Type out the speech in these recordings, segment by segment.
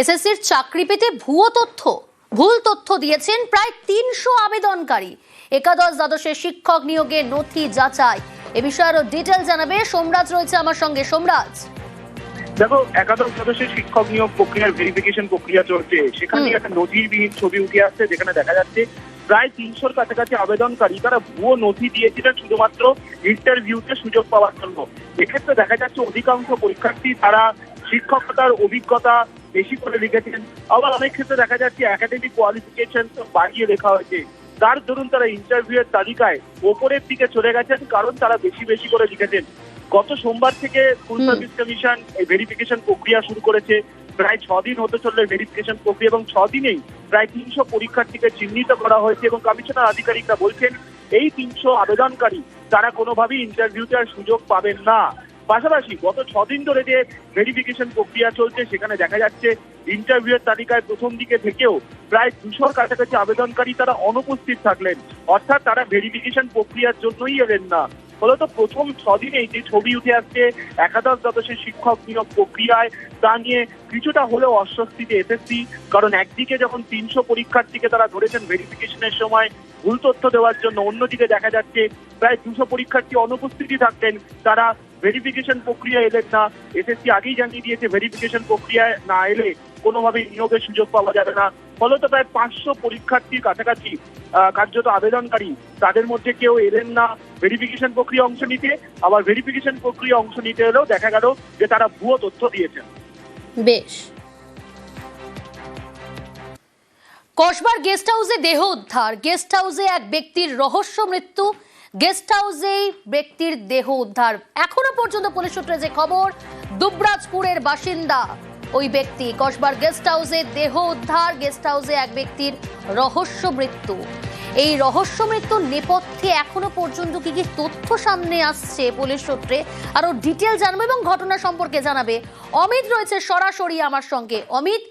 এসএসসির চাকরি পেতে ভুয়ো তথ্য। ভুল তথ্য দিয়েছেন প্রায় তিনশো আবেদনকারী। একাদশ দ্বাদশের শিক্ষক নিয়োগে নথি যাচাই। এ বিষয়ে আরও ডিটেল জানাবে সোমরাজ রয়েছে আমার সঙ্গে। সোমরাজ। দেখো একাদশ সদস্যের শিক্ষক নিয়োগ প্রক্রিয়ার ভেরিফিকেশন প্রক্রিয়া চলছে। সেখানে। একটা নথিবিহীন ছবি উঠে আসছে যেখানে দেখা যাচ্ছে প্রায় তিনশোর কাছাকাছি আবেদনকারী তারা ভুয়ো নথি দিয়েছিলেন শুধুমাত্র ইন্টারভিউতে সুযোগ পাওয়ার জন্য। এক্ষেত্রে দেখা যাচ্ছে অধিকাংশ পরীক্ষার্থী তারা শিক্ষকতার অভিজ্ঞতা বেশি করে লিখেছেন। আবার অনেক ক্ষেত্রে দেখা যাচ্ছে একাডেমিক কোয়ালিফিকেশন বাড়িয়ে লেখা হয়েছে। তার দরুন তারা ইন্টারভিউ এর তালিকায় ওপরের দিকে চলে গেছেন কারণ তারা বেশি বেশি করে লিখেছেন। গত সোমবার থেকে স্কুল সার্ভিস কমিশন এই ভেরিফিকেশন প্রক্রিয়া শুরু করেছে। প্রায় ছদিন হতে চলবে ভেরিফিকেশন প্রক্রিয়া এবং ছদিনেই প্রায় তিনশো পরীক্ষার্থীকে চিহ্নিত করা হয়েছে এবং কমিশনার আধিকারিকরা বলছেন এই তিনশো আবেদনকারী তারা কোনোভাবেই ইন্টারভিউতে আর সুযোগ পাবেন না। পাশাপাশি গত ছদিন ধরে যে ভেরিফিকেশন প্রক্রিয়া চলছে, সেখানে দেখা যাচ্ছে ইন্টারভিউয়ের তালিকায় প্রথম দিকে থেকেও প্রায় দুশোর কাছাকাছি আবেদনকারী তারা অনুপস্থিত থাকলেন। অর্থাৎ তারা ভেরিফিকেশন প্রক্রিয়ার জন্যই এলেন না। ফলত প্রথম ছদিনেই যে ছবি উঠে আসছে, একাদশ দ্বাদশের শিক্ষক নিয়োগ প্রক্রিয়ায়, তা নিয়ে কিছুটা হলেও অস্বস্তিতে এসএসসি কারণ একদিকে যখন তিনশো পরীক্ষার্থীকে তারা ধরেছেন ভেরিফিকেশনের সময় ভুল তথ্য দেওয়ার জন্য, অন্যদিকে দেখা যাচ্ছে প্রায় দুশো পরীক্ষার্থী অনুপস্থিতি থাকতেন তারা ভেরিফিকেশন প্রক্রিয়া এলেন না। এসএসসি আগেই জানিয়ে দিয়েছে ভেরিফিকেশন প্রক্রিয়ায় না এলে কোনোভাবেই নিয়োগের সুযোগ পাওয়া যাবে না। ফলত প্রায় পাঁচশো পরীক্ষার্থীর কাছাকাছি কার্যত আবেদনকারী। তাদের মধ্যে কেউ এলেন না। ভেরিফিকেশন প্রক্রিয়া অংশ নিতে, আবার ভেরিফিকেশন প্রক্রিয়া অংশ নিতে এলেও দেখা গেল যে তারা ভুয়ো তথ্য দিয়েছেন। বেশ। কসবার গেস্ট হাউসে দেহ উদ্ধার। গেস্ট হাউসে এক ব্যক্তির রহস্য মৃত্যু। গেস্ট হাউসেই ব্যক্তির দেহ উদ্ধার। এখনও পর্যন্ত পুলিশ সূত্রে যে খবর, দুবরাজপুরের বাসিন্দা ওই ব্যক্তি, কসবার গেস্ট হাউসে দেহ উদ্ধার গেস্ট হাউসে এক ব্যক্তির রহস্য মৃত্যু। এই রহস্য মৃত্যুর নেপথ্যে এখনও পর্যন্ত কি কি তথ্য সামনে আসছে পুলিশ সূত্রে আরও ডিটেল জানব এবং ঘটনা সম্পর্কে জানাবে। অমিত রয়েছে সরাসরি আমার সঙ্গে। অমিত,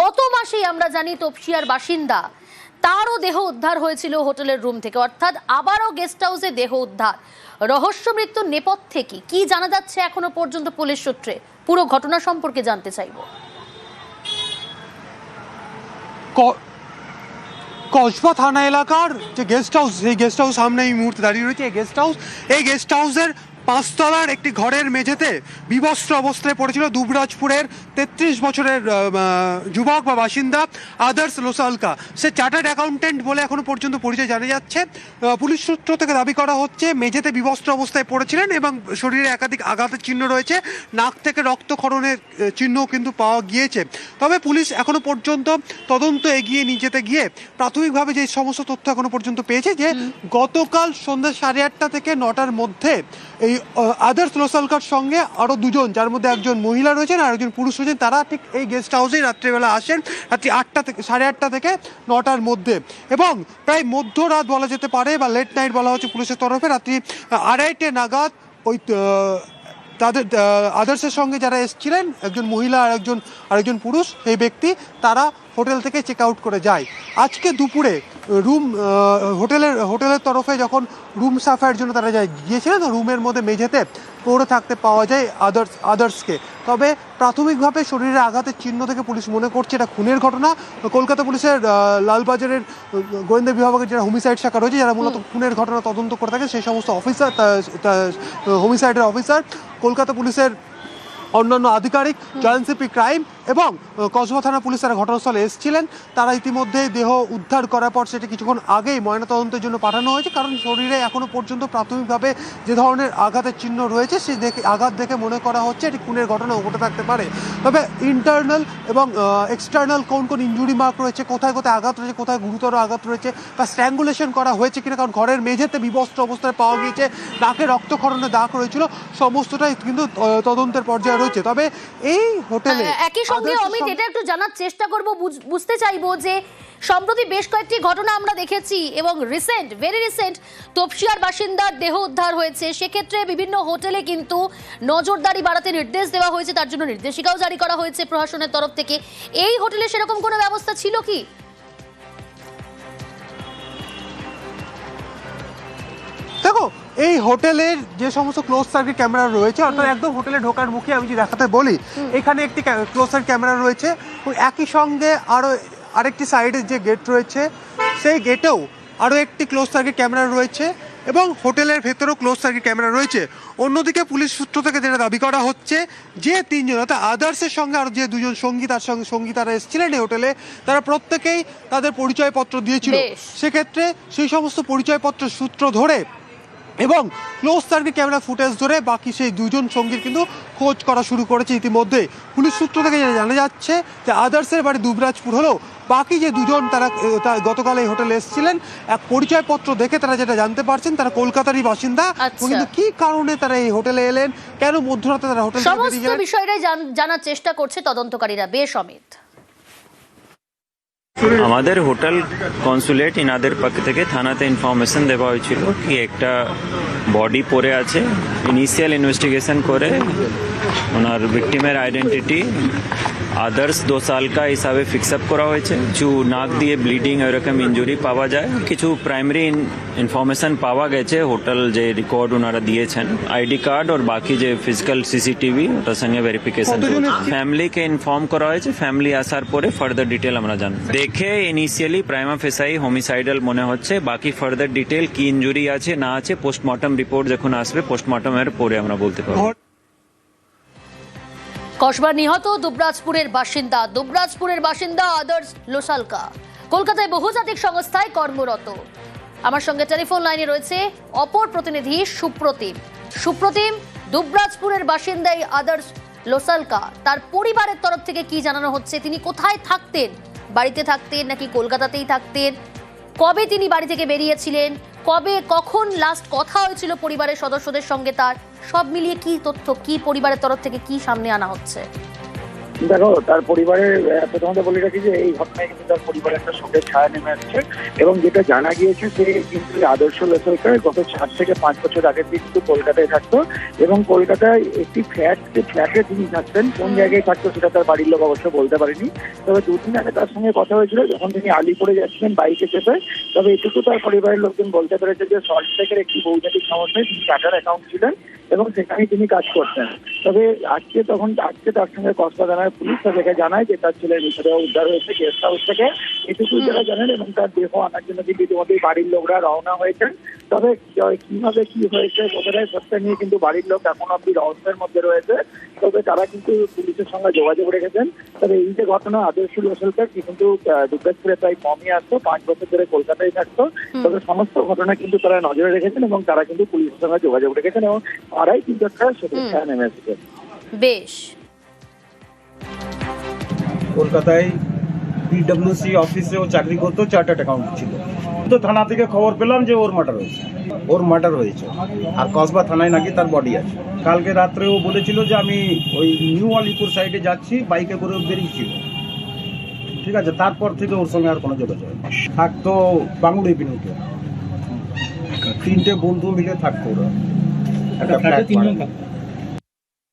গত মাসেই আমরা জানি তপসিয়ার বাসিন্দা, তারও দেহ উদ্ধার হয়েছিল হোটেলের রুম থেকে, অর্থাৎ আবারও গেস্ট হাউসে দেহ উদ্ধার। রহস্য মৃত্যুর নেপথ্যে কি? কি জানা যাচ্ছে এখনও পর্যন্ত পুলিশ সূত্রে? পুরো ঘটনা সম্পর্কে জানতে চাইব। কসবা থানা এলাকার যে গেস্ট হাউস সেই গেস্ট হাউস সামনে এই মুহূর্তে দাঁড়িয়ে রয়েছে। এই গেস্ট হাউস এই গেস্ট হাউসের পাঁচতলার একটি ঘরের মেঝেতে বিবস্ত্র অবস্থায় পড়েছিল দুবরাজপুরের তেত্রিশ বছরের যুবক বা বাসিন্দা আদার্স লোসালকা। সে চার্টার্ড অ্যাকাউন্টেন্ট বলে এখনও পর্যন্ত পরিচয় জানা যাচ্ছে। পুলিশ সূত্র থেকে দাবি করা হচ্ছে মেঝেতে বিবস্ত্র অবস্থায় পড়েছিলেন এবং শরীরে একাধিক আঘাতের চিহ্ন রয়েছে। নাক থেকে রক্তক্ষরণের আহ, চিহ্নও কিন্তু পাওয়া গিয়েছে। তবে পুলিশ এখনও পর্যন্ত তদন্ত এগিয়ে নিয়ে যেতে গিয়ে প্রাথমিকভাবে যে সমস্ত তথ্য এখনও পর্যন্ত পেয়েছে যে গতকাল সন্ধ্যা সাড়ে আটটা থেকে নটার মধ্যে এই আদার্স লোসালকার সঙ্গে আরও দুজন, যার মধ্যে একজন মহিলা রয়েছেন আর একজন পুরুষ রয়েছেন, তারা ঠিক এই গেস্ট হাউসেই রাত্রেবেলা আসেন, রাত্রি আটটা থেকে, সাড়ে আটটা থেকে নটার মধ্যে। এবং প্রায় মধ্যরাত বলা যেতে পারে, বা লেট নাইট বলা হচ্ছে পুলিশের তরফে, রাত্রি আড়াইটে নাগাদ ওই তাদের আদার্সের সঙ্গে যারা এসেছিলেন, একজন মহিলা আর একজন আরেকজন পুরুষ, এই ব্যক্তি, তারা হোটেল থেকে চেক আউট করে যায়। আজকে দুপুরে রুম হোটেলের হোটেলের তরফে যখন রুম সাফাইয়ের জন্য তারা যায় গিয়েছিলেন তো রুমের মধ্যে মেঝেতে পড়ে থাকতে পাওয়া যায় আদার্স আদার্সকে তবে প্রাথমিকভাবে শরীরে আঘাতের চিহ্ন থেকে পুলিশ মনে করছে এটা খুনের ঘটনা। কলকাতা পুলিশের লালবাজারের গোয়েন্দা বিভাগের যারা হোমিসাইড শাখা রয়েছে যারা মূলত খুনের ঘটনা তদন্ত করে থাকে সেই সমস্ত অফিসার হোমিসাইডের অফিসার কলকাতা পুলিশের অন্যান্য আধিকারিক জয়েন্ট সিপি ক্রাইম এবং কসবা থানা পুলিশ তারা ঘটনাস্থলে এসেছিলেন তারা ইতিমধ্যে দেহ উদ্ধার করার পর সেটি কিছুক্ষণ আগেই ময়নাতদন্তের জন্য পাঠানো হয়েছে। কারণ শরীরে এখনও পর্যন্ত প্রাথমিকভাবে যে ধরনের আঘাতের চিহ্ন রয়েছে সেই দেখে আঘাত দেখে মনে করা হচ্ছে এটি খুনের ঘটনা ঘটে থাকতে পারে। তবে ইন্টারনাল এবং এক্সটার্নাল কোন কোন ইঞ্জুরি মার্ক রয়েছে কোথায় কোথায় আঘাত রয়েছে কোথায় গুরুতর আঘাত রয়েছে বা স্ট্র্যাঙ্গুলেশন করা হয়েছে কিনা কারণ ঘরের মেঝেতে বিবস্ত্র অবস্থায় পাওয়া গিয়েছে নাকে রক্তক্ষরণের দাগ রয়েছিল সমস্তটাই কিন্তু তদন্তের পর্যায়ে রয়েছে তবে এই হোটেলে একই সঙ্গে অমিত এটা একটু জানার চেষ্টা করব বুঝতে চাইব যে সম্প্রতি বেশ কয়েকটি ঘটনা আমরা দেখেছি এবং রিসেন্ট ভেরি রিসেন্ট তপসিয়ার বাসিন্দার দেহ উদ্ধার হয়েছে। সেক্ষেত্রে বিভিন্ন হোটেলে কিন্তু নজরদারি বাড়াতে নির্দেশ দেওয়া হয়েছে তার জন্য নির্দেশিকাও জারি করা হয়েছে প্রশাসনের তরফ থেকে। এই হোটেলে সেরকম কোনো ব্যবস্থা ছিল কি? এই হোটেলের যে সমস্ত ক্লোজ সার্কিট ক্যামেরা রয়েছে অর্থাৎ একদম হোটেলে ঢোকার মুখে আমি যদি দেখাতে বলি এখানে একটি ক্লোজ সার্কিট ক্যামেরা রয়েছে। একই সঙ্গে আরও আরেকটি সাইডের যে গেট রয়েছে সেই গেটেও আরও একটি ক্লোজ সার্কিট ক্যামেরা রয়েছে এবং হোটেলের ভেতরেও ক্লোজ সার্কিট ক্যামেরা রয়েছে। অন্যদিকে পুলিশ সূত্র থেকে যেটা দাবি করা হচ্ছে যে তিনজন অর্থাৎ আদার্সের সঙ্গে আর যে দুজন সঙ্গী তার সঙ্গে সঙ্গী তারা এসেছিলেন এই হোটেলে তারা প্রত্যেকেই তাদের পরিচয়পত্র দিয়েছিল। সেক্ষেত্রে সেই সমস্ত পরিচয়পত্র সূত্র ধরে এবং ক্লোজ সার্কিট ক্যামেরা ফুটেজ ধরে বাকি সেই দুজন সঙ্গীর কিন্তু খোঁজ করা শুরু করেছে ইতিমধ্যে। পুলিশ সূত্র থেকে জানা যাচ্ছে যে আদার্সের বাড়ি দুবরাজপুর হলেও বাকি যে দুজন তারা গতকাল এই হোটেলে এসেছিলেন এক পরিচয়পত্র দেখে তারা যেটা জানতে পারছেন তারা কলকাতারই বাসিন্দা। আচ্ছা। কিন্তু কি কারণে তারা এই হোটেলে এলেন? কেন মধ্যরাতে তারা হোটেল সমস্ত বিষয়টাই জানার চেষ্টা করছে তদন্তকারীরা বেশ অমিত আমাদের হোটেল কনসুলেট ইনাদের পক্ষ থেকে থানাতে ইনফরমেশন দেওয়া হয়েছিল কি একটা বডি পরে আছে। ইনিশিয়াল ইনভেস্টিগেশন করে ওনার ভিকটিমের আইডেন্টিটি আদার্স দো সাল হিসাবে ফিক্স আপ করা হয়েছে। কিছু নাক দিয়ে ব্লিডিং এরকম ইঞ্জুরি পাওয়া যায়। কিছু প্রাইমারি ইনফরমেশন পাওয়া গেছে। হোটেল যে রেকর্ড ওনারা দিয়েছেন। আইডি কার্ড আর বাকি যে ফিজিক্যাল সিসিটিভি ওটার সঙ্গে ভেরিফিকেশন ফ্যামিলিকে ইনফর্ম করা হয়েছে। ফ্যামিলি আসার পরে ফার্দার ডিটেল আমরা জানব। দেখে ইনিশিয়ালি প্রাইমা ফেসাই হোমিসাইডাল মনে হচ্ছে। বাকি ফার্দার ডিটেল কি ইঞ্জুরি আছে না আছে পোস্টমর্টম রিপোর্ট যখন আসবে পোস্টমর্টমের পরে আমরা বলতে পারব। কসবার নিহত দুবরাজপুরের বাসিন্দা। দুবরাজপুরের বাসিন্দা আদার্স লোসালকা। কলকাতায় বহুজাতিক সংস্থায় কর্মরত। আমার সঙ্গে টেলিফোন লাইনে রয়েছে অপর প্রতিনিধি সুপ্রতিম। সুপ্রতিম, দুবরাজপুরের বাসিন্দা এই আদার্স লোসালকা। তার পরিবারের তরফ থেকে কি জানানো হচ্ছে? তিনি কোথায় থাকতেন? বাড়িতে থাকতেন নাকি কলকাতাতেই থাকতেন? কবে তিনি বাড়ি থেকে বেরিয়েছিলেন? কবে, কখন লাস্ট কথা হয়েছিল পরিবারের সদস্যদের সঙ্গে তার? সব মিলিয়ে কি তথ্য, কি পরিবারের তরফ থেকে কি সামনে আনা হচ্ছে? দেখো তার পরিবারের প্রথমত বলে রাখি যে এই ঘটনায় কিন্তু তার পরিবারের একটা শোকের ছায়া নেমে আসছে এবং যেটা জানা গিয়েছে সে কিন্তু আদর্শ লেসরকার গত চার থেকে পাঁচ বছর আগের দিন কিন্তু কলকাতায় থাকতো এবং কলকাতায় একটি ফ্ল্যাট যে ফ্ল্যাটে তিনি থাকতেন কোন জায়গায় থাকতো সেটা তার বাড়ির লোক অবশ্য বলতে পারেনি। তবে দুদিন আগে তার সঙ্গে কথা হয়েছিল যখন তিনি আলিপুরে যাচ্ছিলেন বাইকে চেপে তবে এটুকু তার পরিবারের লোকজন বলতে পেরেছে যে সল্ট লেকের একটি বহুজাতিক সংস্থায় তিনি টাটার অ্যাকাউন্ট ছিলেন এবং সেখানে তিনি কাজ করতেন। তবে আজকে তখন আজকে তার সঙ্গে কসবা থানার পুলিশ তাদেরকে জানায় যে তার ছেলের মৃতদেহ উদ্ধার হয়েছে গেস্ট হাউস থেকে। এটুকুই তারা জানেন এবং তার দেহ আনার জন্য কিন্তু ইতিমধ্যেই বাড়ির লোকরা রওনা হয়েছেন। তবে কীভাবে কি হয়েছে কোথায় সত্যি নিয়ে কিন্তু বাড়ির লোক এখন অব্দি রহস্যের মধ্যে রয়েছে। তবে তারা কিন্তু পুলিশের সঙ্গে যোগাযোগ রেখেছেন। তবে এই যে ঘটনা আদর্শ রসলকার কি কিন্তু দুর্গাপুরে প্রায় কমই আসতো পাঁচ বছর ধরে কলকাতায় থাকতো। তবে সমস্ত ঘটনা কিন্তু তারা নজরে রেখেছেন এবং তারা কিন্তু পুলিশের সঙ্গে যোগাযোগ রেখেছেন এবং তারাই কিন্তু একটা সুরক্ষা নেমে এসেছে। বেশ। কলকাতায় পিডব্লিউসি অফিসে ও চাকরি করতো চার্টার্ড অ্যাকাউন্ট ছিল। তো থানা থেকে খবর পেলাম যে ওর মার্ডার হয়েছে। ওর মার্ডার হয়েছে। আর কসবা থানায় নাকি তার বডি আছে। কালকে রাত্রে ও বলেছিল যে আমি ওই নিউ আলিপুর সাইডে যাচ্ছি বাইকে করে ও বেরিয়েছিল ঠিক আছে তারপর থেকে ওর সঙ্গে আর কোনো যোগাযোগ নেই। থাকতো বাংলো এভিনিউতে তিনটে বন্ধু মিলে থাকতো ওরা। একটা